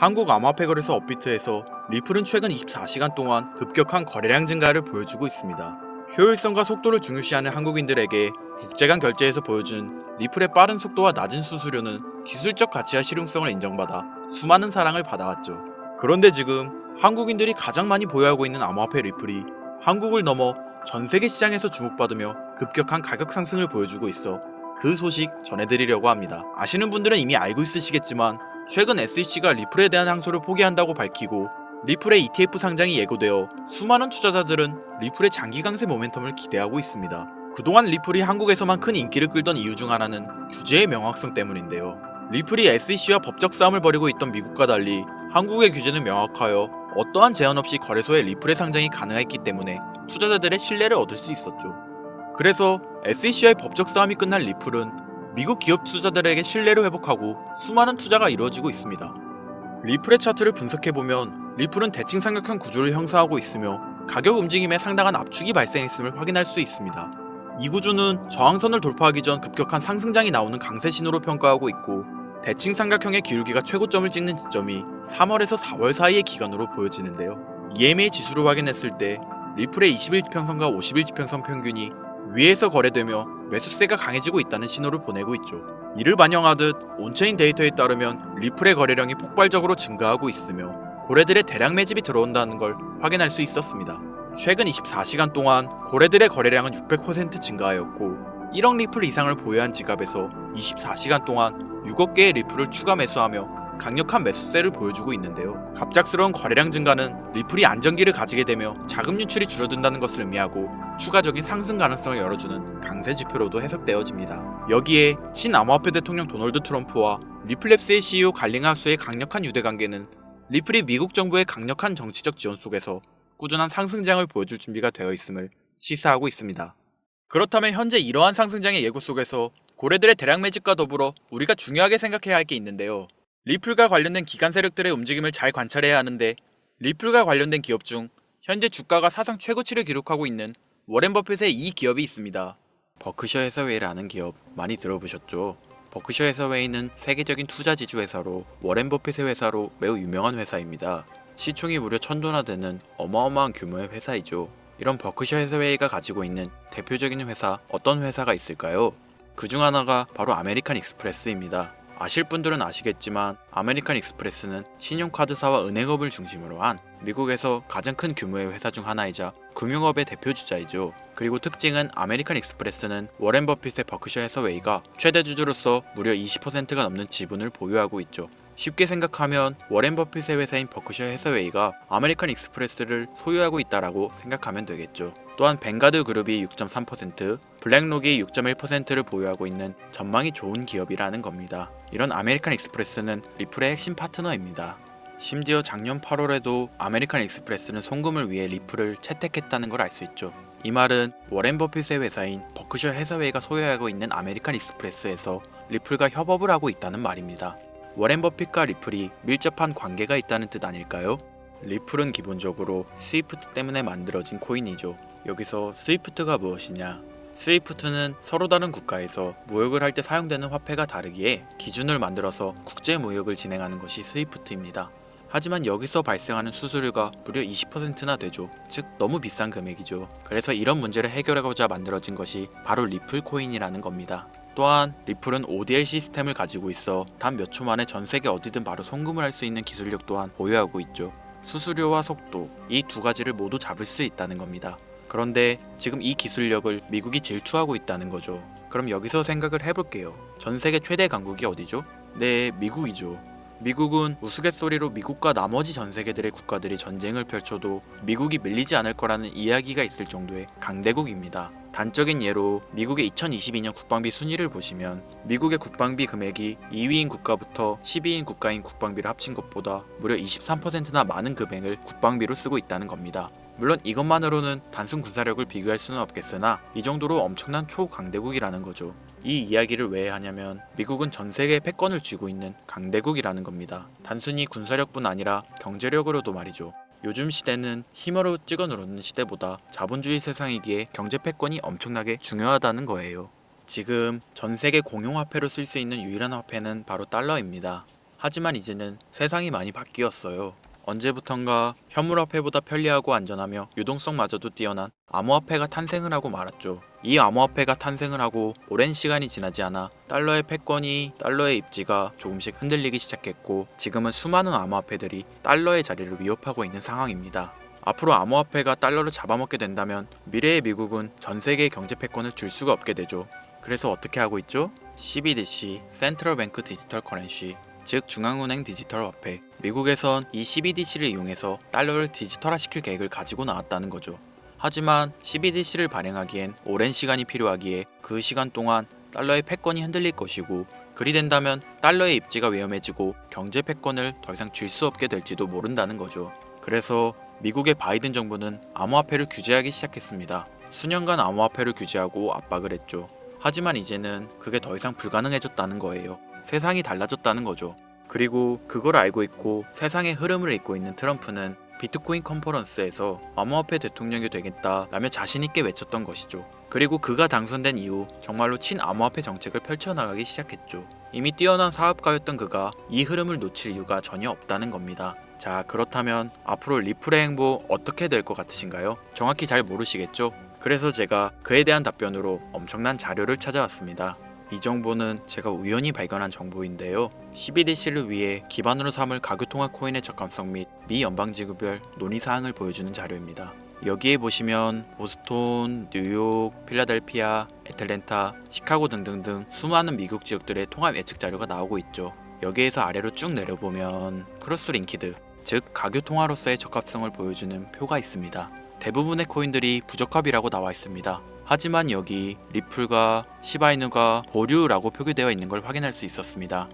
한국 암호화폐 거래소 업비트에서 리플은 최근 24시간 동안 급격한 거래량 증가를 보여주고 있습니다. 효율성과 속도를 중요시하는 한국인들에게 국제 간 결제에서 보여준 리플의 빠른 속도와 낮은 수수료는 기술적 가치와 실용성을 인정받아 수많은 사랑을 받아왔죠. 그런데 지금 한국인들이 가장 많이 보유하고 있는 암호화폐 리플이 한국을 넘어 전 세계 시장에서 주목받으며 급격한 가격 상승을 보여주고 있어 그 소식 전해드리려고 합니다. 아시는 분들은 이미 알고 있으시겠지만 최근 SEC가 리플에 대한 항소를 포기한다고 밝히고 리플의 ETF 상장이 예고되어 수많은 투자자들은 리플의 장기 강세 모멘텀을 기대하고 있습니다. 그동안 리플이 한국에서만 큰 인기를 끌던 이유 중 하나는 규제의 명확성 때문인데요. 리플이 SEC와 법적 싸움을 벌이고 있던 미국과 달리 한국의 규제는 명확하여 어떠한 제한 없이 거래소에 리플의 상장이 가능했기 때문에 투자자들의 신뢰를 얻을 수 있었죠. 그래서 SEC와의 법적 싸움이 끝난 리플은 미국 기업 투자자들에게 신뢰를 회복하고 수많은 투자가 이루어지고 있습니다. 리플의 차트를 분석해보면 리플은 대칭 삼각형 구조를 형성하고 있으며 가격 움직임에 상당한 압축이 발생했음을 확인할 수 있습니다. 이 구조는 저항선을 돌파하기 전 급격한 상승장이 나오는 강세 신호로 평가하고 있고 대칭 삼각형의 기울기가 최고점을 찍는 지점이 3월에서 4월 사이의 기간으로 보여지는데요. EMA 지수를 확인했을 때 리플의 21지평선과 51지평선 평균이 위에서 거래되며 매수세가 강해지고 있다는 신호를 보내고 있죠. 이를 반영하듯 온체인 데이터에 따르면 리플의 거래량이 폭발적으로 증가하고 있으며 고래들의 대량 매집이 들어온다는 걸 확인할 수 있었습니다. 최근 24시간 동안 고래들의 거래량은 600% 증가하였고 1억 리플 이상을 보유한 지갑에서 24시간 동안 6억 개의 리플을 추가 매수하며 강력한 매수세를 보여주고 있는데요. 갑작스러운 거래량 증가는 리플이 안정기를 가지게 되며 자금 유출이 줄어든다는 것을 의미하고 추가적인 상승 가능성을 열어주는 강세 지표로도 해석되어집니다. 여기에 친암호화폐 대통령 도널드 트럼프와 리플랩스의 CEO 갈링하우스의 강력한 유대 관계는 리플이 미국 정부의 강력한 정치적 지원 속에서 꾸준한 상승장을 보여줄 준비가 되어 있음을 시사하고 있습니다. 그렇다면 현재 이러한 상승장의 예고 속에서 고래들의 대량 매집과 더불어 우리가 중요하게 생각해야 할 게 있는데요. 리플과 관련된 기관 세력들의 움직임을 잘 관찰해야 하는데 리플과 관련된 기업 중 현재 주가가 사상 최고치를 기록하고 있는 워렌 버핏의 이 기업이 있습니다. 버크셔 해서웨이라는 기업 많이 들어보셨죠? 버크셔 해서웨이는 세계적인 투자 지주 회사로 워렌 버핏의 회사로 매우 유명한 회사입니다. 시총이 무려 천조나 되는 어마어마한 규모의 회사이죠. 이런 버크셔 해서웨이가 가지고 있는 대표적인 회사 어떤 회사가 있을까요? 그 중 하나가 바로 아메리칸 익스프레스입니다. 아실 분들은 아시겠지만 아메리칸 익스프레스는 신용카드사와 은행업을 중심으로 한 미국에서 가장 큰 규모의 회사 중 하나이자 금융업의 대표 주자이죠. 그리고 특징은 아메리칸 익스프레스는 워렌 버핏의 버크셔 해서웨이가 최대 주주로서 무려 20%가 넘는 지분을 보유하고 있죠. 쉽게 생각하면 워렌 버핏의 회사인 버크셔 해서웨이가 아메리칸 익스프레스를 소유하고 있다라고 생각하면 되겠죠. 또한 뱅가드 그룹이 6.3%, 블랙록이 6.1%를 보유하고 있는 전망이 좋은 기업이라는 겁니다. 이런 아메리칸 익스프레스는 리플의 핵심 파트너입니다. 심지어 작년 8월에도 아메리칸 익스프레스는 송금을 위해 리플을 채택했다는 걸 알 수 있죠. 이 말은 워렌 버핏의 회사인 버크셔 해서웨이가 소유하고 있는 아메리칸 익스프레스에서 리플과 협업을 하고 있다는 말입니다. 워렌 버핏과 리플이 밀접한 관계가 있다는 뜻 아닐까요? 리플은 기본적으로 스위프트 때문에 만들어진 코인이죠. 여기서 스위프트가 무엇이냐? 스위프트는 서로 다른 국가에서 무역을 할 때 사용되는 화폐가 다르기에 기준을 만들어서 국제 무역을 진행하는 것이 스위프트입니다. 하지만 여기서 발생하는 수수료가 무려 20%나 되죠. 즉 너무 비싼 금액이죠. 그래서 이런 문제를 해결하고자 만들어진 것이 바로 리플 코인이라는 겁니다. 또한 리플은 ODL 시스템을 가지고 있어 단 몇 초 만에 전 세계 어디든 바로 송금을 할 수 있는 기술력 또한 보유하고 있죠. 수수료와 속도 이 두 가지를 모두 잡을 수 있다는 겁니다. 그런데 지금 이 기술력을 미국이 질투하고 있다는 거죠. 그럼 여기서 생각을 해볼게요. 전 세계 최대 강국이 어디죠? 네, 미국이죠. 미국은 우스갯소리로 미국과 나머지 전 세계들의 국가들이 전쟁을 펼쳐도 미국이 밀리지 않을 거라는 이야기가 있을 정도의 강대국입니다. 단적인 예로 미국의 2022년 국방비 순위를 보시면 미국의 국방비 금액이 2위인 국가부터 10위인 국가인 국방비를 합친 것보다 무려 23%나 많은 금액을 국방비로 쓰고 있다는 겁니다. 물론 이것만으로는 단순 군사력을 비교할 수는 없겠으나 이 정도로 엄청난 초강대국이라는 거죠. 이 이야기를 왜 하냐면 미국은 전 세계의 패권을 쥐고 있는 강대국이라는 겁니다. 단순히 군사력뿐 아니라 경제력으로도 말이죠. 요즘 시대는 힘으로 찍어 누르는 시대보다 자본주의 세상이기에 경제 패권이 엄청나게 중요하다는 거예요. 지금 전 세계 공용 화폐로 쓸 수 있는 유일한 화폐는 바로 달러입니다. 하지만 이제는 세상이 많이 바뀌었어요. 언제부턴가 현물화폐보다 편리하고 안전하며 유동성마저도 뛰어난 암호화폐가 탄생을 하고 말았죠. 이 암호화폐가 탄생을 하고 오랜 시간이 지나지 않아 달러의 패권이 달러의 입지가 조금씩 흔들리기 시작했고 지금은 수많은 암호화폐들이 달러의 자리를 위협하고 있는 상황입니다. 앞으로 암호화폐가 달러를 잡아먹게 된다면 미래의 미국은 전 세계의 경제 패권을 줄 수가 없게 되죠. 그래서 어떻게 하고 있죠? CBDC, 센트럴 뱅크 디지털 커런시, 즉 중앙은행 디지털 화폐. 미국에선 이 CBDC를 이용해서 달러를 디지털화시킬 계획을 가지고 나왔다는 거죠. 하지만 CBDC를 발행하기엔 오랜 시간이 필요하기에 그 시간 동안 달러의 패권이 흔들릴 것이고 그리 된다면 달러의 입지가 위험해지고 경제 패권을 더 이상 줄수 없게 될지도 모른다는 거죠. 그래서 미국의 바이든 정부는 암호화폐를 규제하기 시작했습니다. 수년간 암호화폐를 규제하고 압박을 했죠. 하지만 이제는 그게 더 이상 불가능해졌다는 거예요. 세상이 달라졌다는 거죠. 그리고 그걸 알고 있고 세상의 흐름을 읽고 있는 트럼프는 비트코인 컨퍼런스에서 암호화폐 대통령이 되겠다라며 자신있게 외쳤던 것이죠. 그리고 그가 당선된 이후 정말로 친암호화폐 정책을 펼쳐나가기 시작했죠. 이미 뛰어난 사업가였던 그가 이 흐름을 놓칠 이유가 전혀 없다는 겁니다. 자, 그렇다면 앞으로 리플의 행보 어떻게 될 것 같으신가요? 정확히 잘 모르시겠죠? 그래서 제가 그에 대한 답변으로 엄청난 자료를 찾아왔습니다. 이 정보는 제가 우연히 발견한 정보인데요. CBDC를 위해 기반으로 삼을 가교통화 코인의 적합성 및 미 연방지구별 논의 사항을 보여주는 자료입니다. 여기에 보시면 보스톤, 뉴욕, 필라델피아, 애틀랜타, 시카고 등등등 수많은 미국 지역들의 통합 예측 자료가 나오고 있죠. 여기에서 아래로 쭉 내려보면 크로스 링키드, 즉 가교 통화로서의 적합성을 보여주는 표가 있습니다. 대부분의 코인들이 부적합이라고 나와 있습니다. 하지만 여기 리플과 시바이누가 보류라고 표기되어 있는 걸 확인할 수 있었습니다.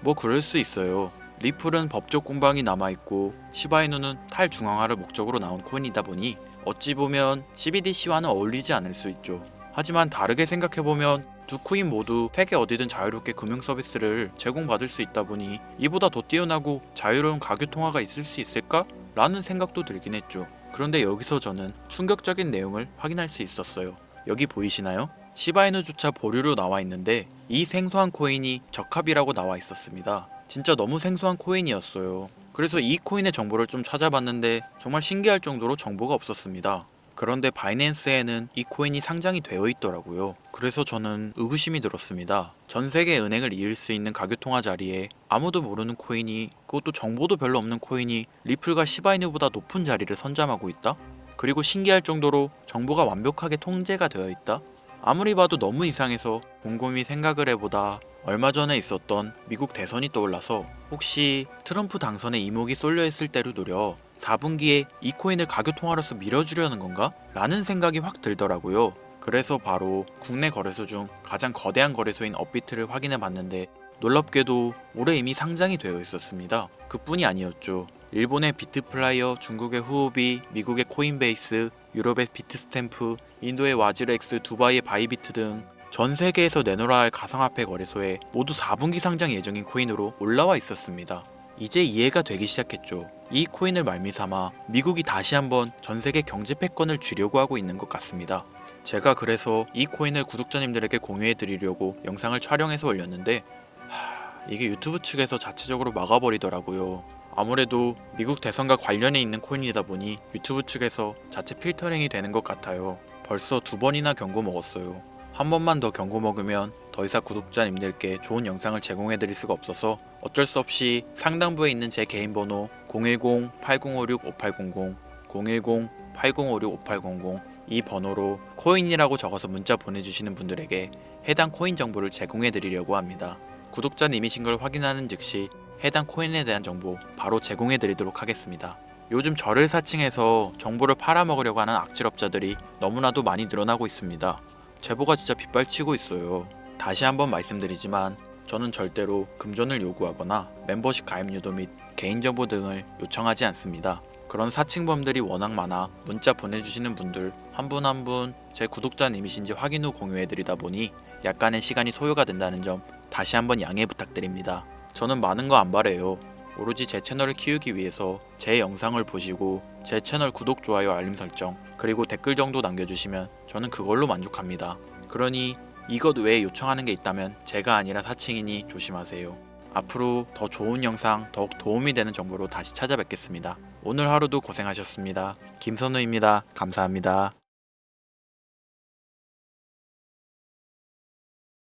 뭐 그럴 수 있어요. 리플은 법적 공방이 남아 있고 시바이누는 탈중앙화를 목적으로 나온 코인이다 보니 어찌 보면 CBDC와는 어울리지 않을 수 있죠. 하지만 다르게 생각해 보면 두 코인 모두 세계 어디든 자유롭게 금융 서비스를 제공받을 수 있다 보니 이보다 더 뛰어나고 자유로운 가교 통화가 있을 수 있을까? 라는 생각도 들긴 했죠. 그런데 여기서 저는 충격적인 내용을 확인할 수 있었어요. 여기 보이시나요? 시바이누조차 보류로 나와 있는데 이 생소한 코인이 적합이라고 나와 있었습니다. 진짜 너무 생소한 코인이었어요. 그래서 이 코인의 정보를 좀 찾아봤는데 정말 신기할 정도로 정보가 없었습니다. 그런데 바이낸스에는 이 코인이 상장이 되어 있더라고요. 그래서 저는 의구심이 들었습니다. 전 세계 은행을 이을 수 있는 가교통화 자리에 아무도 모르는 코인이 그것도 정보도 별로 없는 코인이 리플과 시바이누보다 높은 자리를 선점하고 있다? 그리고 신기할 정도로 정보가 완벽하게 통제가 되어 있다? 아무리 봐도 너무 이상해서 곰곰이 생각을 해보다 얼마 전에 있었던 미국 대선이 떠올라서 혹시 트럼프 당선에 이목이 쏠려 있을 때를 노려 4분기에 이 코인을 가교통화로서 밀어주려는 건가? 라는 생각이 확 들더라고요. 그래서 바로 국내 거래소 중 가장 거대한 거래소인 업비트를 확인해 봤는데 놀랍게도 올해 이미 상장이 되어 있었습니다. 그뿐이 아니었죠. 일본의 비트플라이어, 중국의 후오비, 미국의 코인베이스, 유럽의 비트스탬프, 인도의 와즈렉스, 두바이의 바이비트 등 전 세계에서 내놓아야 할 가상화폐 거래소에 모두 4분기 상장 예정인 코인으로 올라와 있었습니다. 이제 이해가 되기 시작했죠. 이 코인을 말미삼아 미국이 다시 한번 전 세계 경제 패권을 쥐려고 하고 있는 것 같습니다. 제가 그래서 이 코인을 구독자님들에게 공유해 드리려고 영상을 촬영해서 올렸는데 하, 이게 유튜브 측에서 자체적으로 막아버리더라고요. 아무래도 미국 대선과 관련해 있는 코인이다 보니 유튜브 측에서 자체 필터링이 되는 것 같아요. 벌써 두 번이나 경고 먹었어요. 한 번만 더 경고 먹으면 더 이상 구독자님들께 좋은 영상을 제공해 드릴 수가 없어서 어쩔 수 없이 상단부에 있는 제 개인 번호 010-8056-5800 010-8056-5800 이 번호로 코인이라고 적어서 문자 보내주시는 분들에게 해당 코인 정보를 제공해 드리려고 합니다. 구독자님이신 걸 확인하는 즉시 해당 코인에 대한 정보 바로 제공해 드리도록 하겠습니다. 요즘 저를 사칭해서 정보를 팔아먹으려고 하는 악질업자들이 너무나도 많이 늘어나고 있습니다. 제보가 진짜 빗발치고 있어요. 다시 한번 말씀드리지만 저는 절대로 금전을 요구하거나 멤버십 가입 유도 및 개인정보 등을 요청하지 않습니다. 그런 사칭범들이 워낙 많아 문자 보내주시는 분들 한 분 한 분 제 구독자님이신지 확인 후 공유해드리다 보니 약간의 시간이 소요가 된다는 점 다시 한번 양해 부탁드립니다. 저는 많은 거 안 바래요. 오로지 제 채널을 키우기 위해서 제 영상을 보시고 제 채널 구독, 좋아요, 알림 설정 그리고 댓글 정도 남겨주시면 저는 그걸로 만족합니다. 그러니 이것 외에 요청하는 게 있다면 제가 아니라 사칭이니 조심하세요. 앞으로 더 좋은 영상, 더욱 도움이 되는 정보로 다시 찾아뵙겠습니다. 오늘 하루도 고생하셨습니다. 김선우입니다. 감사합니다.